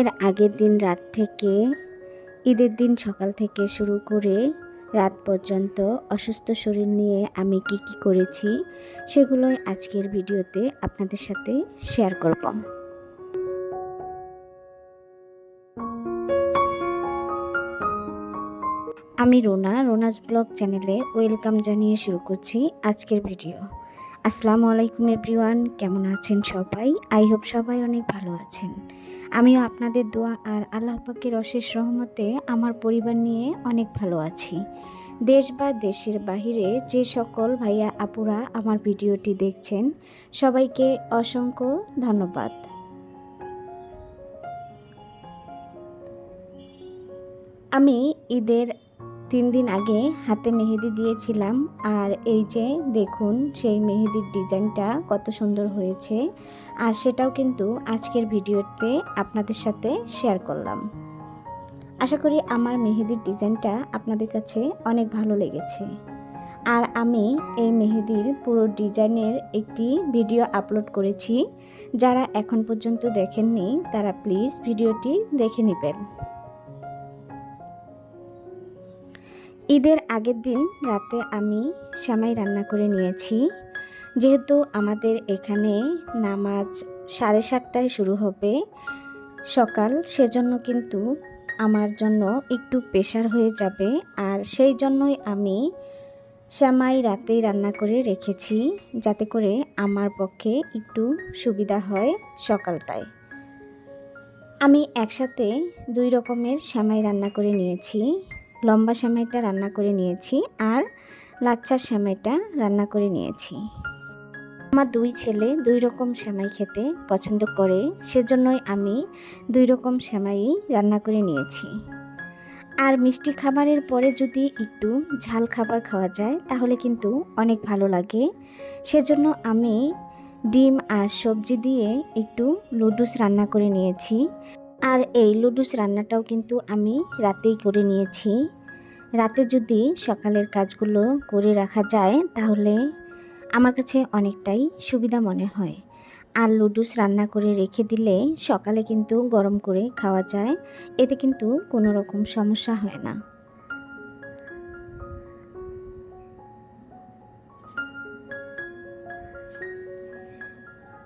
এর আগের দিন রাত থেকে, ঈদের দিন সকাল থেকে শুরু করে রাত পর্যন্ত অসুস্থ শরীর নিয়ে আমি কি কি করেছি, সেগুলোই আজকের ভিডিওতে আপনাদের সাথে শেয়ার করব। আমি রোনা, রোনাস ব্লগ চ্যানেলে ওয়েলকাম জানিয়ে শুরু করছি আজকের ভিডিও। আসসালামু আলাইকুম এভরিওয়ান, কেমন আছেন সবাই? আই হোপ সবাই অনেক ভালো আছেন। আমিও আপনাদের দোয়া আর আল্লাহ পাকের অশেষ রহমতে আমার পরিবার নিয়ে অনেক ভালো আছি। দেশ বা দেশের বাহিরে যে সকল ভাইয়া আপুরা আমার ভিডিওটি দেখছেন, সবাইকে অসংখ্য ধন্যবাদ। আমি ঈদের তিন দিন আগে হাতে মেহেদি দিয়েছিলাম আর এই যে দেখুন সেই মেহেদির ডিজাইনটা কত সুন্দর হয়েছে আর সেটাও কিন্তু আজকের ভিডিওতে আপনাদের সাথে শেয়ার করলাম। আশা করি আমার মেহেদির ডিজাইনটা আপনাদের কাছে অনেক ভালো লেগেছে। আর আমি এই মেহেদির পুরো ডিজাইনের একটি ভিডিও আপলোড করেছি। যারা এখন পর্যন্ত দেখেননি, তারা প্লিজ ভিডিওটি দেখে নেবেন। ঈদের আগের দিন রাতে আমি শ্যামাই রান্না করে নিয়েছি। যেহেতু আমাদের এখানে নামাজ সাড়ে সাতটায় শুরু হবে সকাল, সেজন্য কিন্তু আমার জন্য একটু প্রেশার হয়ে যাবে। আর সেই জন্যই আমি শ্যামাই রাতেই রান্না করে রেখেছি, যাতে করে আমার পক্ষে একটু সুবিধা হয় সকালটায়। আমি একসাথে দুই রকমের শ্যামাই রান্না করে নিয়েছি। লম্বা সেমাইটা রান্না করে নিয়েছি আর লাচ্চার সেমাইটা রান্না করে নিয়েছি। আমার দুই ছেলে দুই রকম সেমাই খেতে পছন্দ করে, সেজন্যই আমি দুই রকম সেমাই রান্না করে নিয়েছি। আর মিষ্টি খাবারের পরে যদি একটু ঝাল খাবার খাওয়া যায়, তাহলে কিন্তু অনেক ভালো লাগে। সেজন্য আমি ডিম আর সবজি দিয়ে একটু লুডুস রান্না করে নিয়েছি। আর এই লুডুস রান্নাটাও কিন্তু আমি রাতেই করে নিয়েছি। রাতে যদি সকালের কাজগুলো করে রাখা যায়, তাহলে আমার কাছে অনেকটাই সুবিধা মনে হয়। আর লুডুস রান্না করে রেখে দিলে সকালে কিন্তু গরম করে খাওয়া যায়, এতে কিন্তু কোনো রকম সমস্যা হয় না।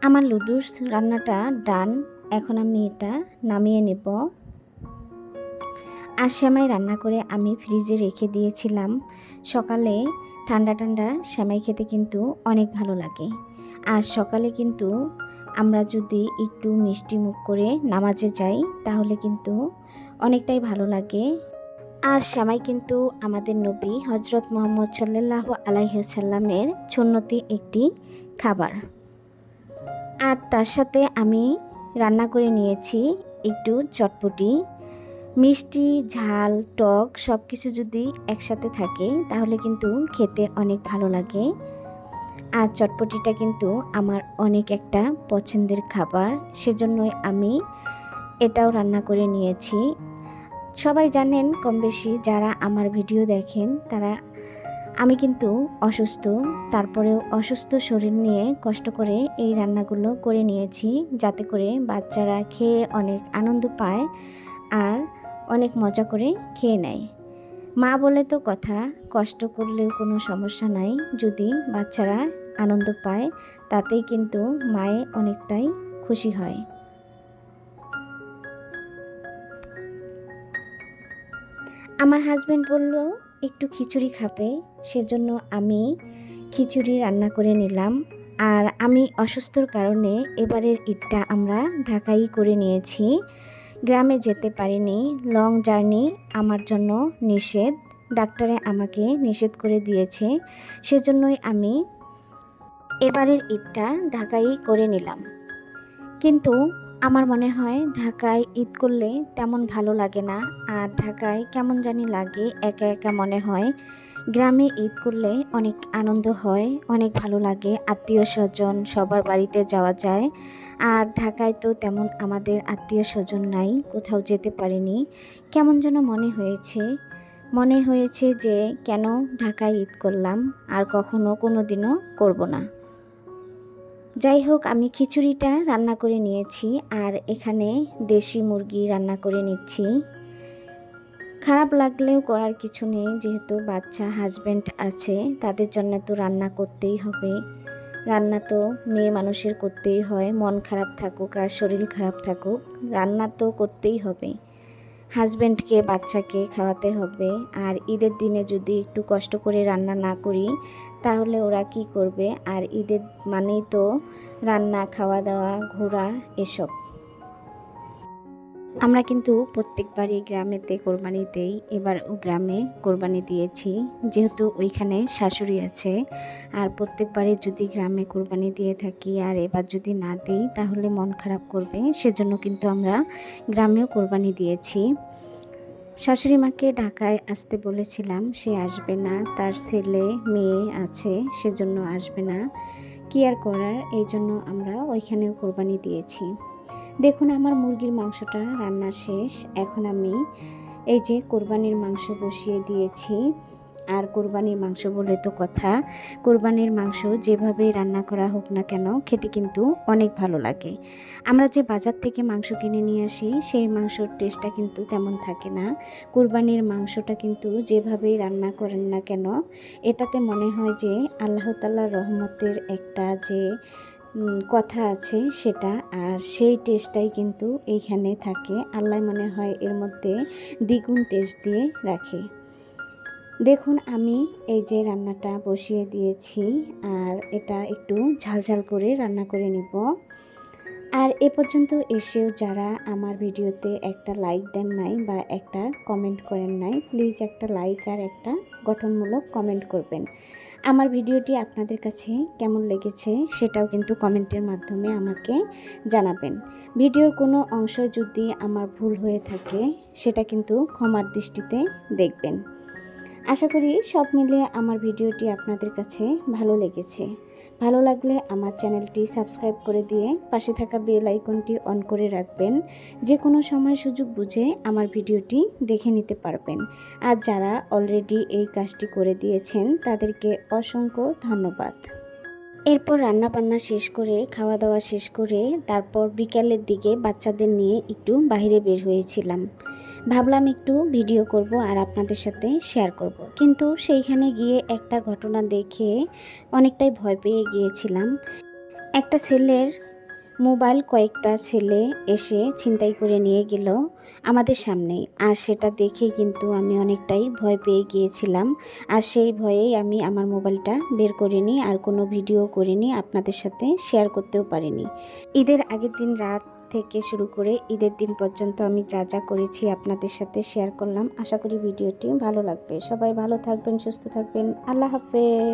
আমার লুডুস রান্নাটা ডান এখন আমি এটা নামিয়ে নেব। আর শ্যামাই রান্না করে আমি ফ্রিজে রেখে দিয়েছিলাম। সকালে ঠান্ডা ঠান্ডা শ্যামাই খেতে কিন্তু অনেক ভালো লাগে। আর সকালে কিন্তু আমরা যদি একটু মিষ্টি মুখ করে নামাজে যাই, তাহলে কিন্তু অনেকটাই ভালো লাগে। আর শ্যামাই কিন্তু আমাদের নবী হজরত মোহাম্মদ সাল্লাহ আলাইসাল্লামের সুন্নতি একটি খাবার। আর তার সাথে আমি রান্না করে নিয়েছি একটু চটপটি, মিষ্টি, ঝাল, টক সব কিছু যদি একসাথে থাকে তাহলে কিন্তু খেতে অনেক ভালো লাগে। আর চটপটিটা কিন্তু আমার অনেক একটা পছন্দের খাবার, সেজন্যই আমি এটাও রান্না করে নিয়েছি। সবাই জানেন কম বেশি যারা আমার ভিডিও দেখেন তারা আমি কিন্তু অসুস্থ, তারপরেও অসুস্থ শরীর নিয়ে কষ্ট করে এই রান্নাগুলো করে নিয়েছি যাতে করে বাচ্চারা খেয়ে অনেক আনন্দ পায় আর অনেক মজা করে খেয়ে নেয়। মা বলে তো কথা, কষ্ট করলেও কোনো সমস্যা নাই, যদি বাচ্চারা আনন্দ পায় তাতেই কিন্তু মায়ে অনেকটাই খুশি হয়। আমার হাজব্যান্ড বলল একটু খিচুড়ি খাবে, সেজন্য আমি খিচুড়ি রান্না করে নিলাম। আর আমি অসুস্থর কারণে এবারের ঈদটা আমরা ঢাকাই করে নিয়েছি। গ্রামে যেতে পারিনি, লং জার্নি আমার জন্য নিষেধ। ডাক্তারে আমাকে নিষেধ করে দিয়েছে, সেজন্যই আমি এবারের ঈদটা ঢাকাই করে নিলাম। কিন্তু আমার মনে হয় ঢাকায় ঈদ করলে তেমন ভালো লাগে না। আর ঢাকায় কেমন জানি লাগে, একা একা মনে হয়। গ্রামে ঈদ করলে অনেক আনন্দ হয়, অনেক ভালো লাগে আত্মীয় স্বজন সবার বাড়িতে যাওয়া যায়। আর ঢাকায় তো তেমন আমাদের আত্মীয় স্বজন নাই, কোথাও যেতে পারিনি। কেমন যেন মনে হয়েছে মনে হয়েছে যে কেন ঢাকায় ঈদ করলাম, আর কখনো কোনো দিনও করব না। যাই হোক, আমি খিচুড়িটা রান্না করে নিয়েছি আর এখানে দেশি মুরগি রান্না করে নিচ্ছি। খারাপ লাগলেও করার কিছু নেই, যেহেতু বাচ্চা হাজব্যান্ড আছে, তাদের জন্য তো রান্না করতেই হবে। রান্না তো মেয়ে মানুষের করতেই হয়, মন খারাপ থাকুক আর শরীর খারাপ থাকুক, রান্না তো করতেই হবে। হাজব্যান্ডকে বাচ্চাকে খাওয়াতে হবে। আর ঈদের দিনে যদি একটু কষ্ট করে রান্না না করি, তাহলে ওরা কি করবে? আর ঈদের মানেই তো রান্না খাওয়া দাওয়া ঘোরা, এসব। আমরা কিন্তু প্রত্যেকবারই গ্রামেতে কোরবানি দেই। এবার গ্রামে কোরবানি দিয়েছি। যেহেতু ওইখানে শাশুড়ি আছে, আর প্রত্যেকবারই যদি গ্রামে কোরবানি দিয়ে থাকি আর এবার যদি না দিই, তাহলে মন খারাপ করবে। সেজন্য কিন্তু আমরা গ্রামেও কোরবানি দিয়েছি। শাশুড়ি মাকে ঢাকায় আসতে বলেছিলাম, সে আসবে না। তার ছেলে, মেয়ে আছে, সেজন্য আসবে না। কি আর করার? এই জন্য আমরা ওইখানেও কোরবানি দিয়েছি। দেখুন, আমার মুরগির মাংসটা রান্না শেষ। এখন আমি এই যে কোরবানির মাংস বসিয়ে দিয়েছি। আর কোরবানির মাংস বলে তো কথা। কোরবানির মাংস যেভাবেই রান্না করা হোক না কেন, খেতে কিন্তু অনেক ভালো লাগে। আমরা যে বাজার থেকে মাংস কিনে নিয়ে আসি, সেই মাংসর টেস্টটা কিন্তু তেমন থাকে না। কোরবানির মাংসটা কিন্তু যেভাবেই রান্না করেন না কেন, এটাতে মনে হয় যে আল্লাহ রহমতের একটা যে কথা আছে সেটা, আর সেই টেস্টটাই কিন্তু এইখানে থাকে। আল্লাহ মনে হয় এর মধ্যে দ্বিগুণ টেস্ট দিয়ে রাখে। দেখুন, আমি এই যে রান্নাটা বসিয়ে দিয়েছি, আর এটা একটু ঝালঝাল করে রান্না করে নিব। আর এ পর্যন্ত এসেও যারা আমার ভিডিওতে একটা লাইক দেন নাই বা একটা কমেন্ট করেন নাই প্লিজ একটা লাইক আর একটা গঠনমূলক কমেন্ট করবেন। আমার ভিডিওটি আপনাদের কাছে কেমন লেগেছে সেটাও কিন্তু কমেন্টের মাধ্যমে আমাকে জানাবেন। ভিডিওর কোনো অংশ যদি আমার ভুল হয়ে থাকে, সেটা কিন্তু ক্ষমার দৃষ্টিতে দেখবেন। আশা করি সব মিলিয়ে আমার ভিডিওটি আপনাদের কাছে ভালো লেগেছে। ভালো লাগলে আমার চ্যানেলটি সাবস্ক্রাইব করে দিয়ে পাশে থাকা বেল আইকনটি অন করে রাখবেন। যে কোনো সময় সুযোগ বুঝে আমার ভিডিওটি দেখে নিতে পারবেন। আর যারা অলরেডি এই কাজটি করে দিয়েছেন, তাদেরকে অসংখ্য ধন্যবাদ। এরপর রান্না বান্না শেষ করে খাওয়া দাওয়া শেষ করে, তারপর বিকালের দিকে বাচ্চাদের নিয়ে একটু বাইরে বের হয়েছিলাম। ভাবলাম একটু ভিডিও করব আর আপনাদের সাথে শেয়ার করব। কিন্তু সেইখানে গিয়ে একটা ঘটনা দেখে অনেকটাই ভয় পেয়ে গিয়েছিলাম। একটা ছেলের মোবাইল কয়েকটা ছেলে এসে ছিনতাই করে নিয়ে গেল আমাদের সামনেই আর সেটা দেখে কিন্তু আমি অনেকটাই ভয় পেয়ে গিয়েছিলাম। আর সেই ভয়েই আমি আমার মোবাইলটা বের করিনি আর কোনো ভিডিও করিনি, আপনাদের সাথে শেয়ার করতেও পারিনি। ঈদের আগের দিন রাত থেকে শুরু করে ঈদের দিন পর্যন্ত আমি যা যা করেছি আপনাদের সাথে শেয়ার করলাম। আশা করি ভিডিওটি ভালো লাগবে। সবাই ভালো থাকবেন, সুস্থ থাকবেন। আল্লাহ হাফেজ।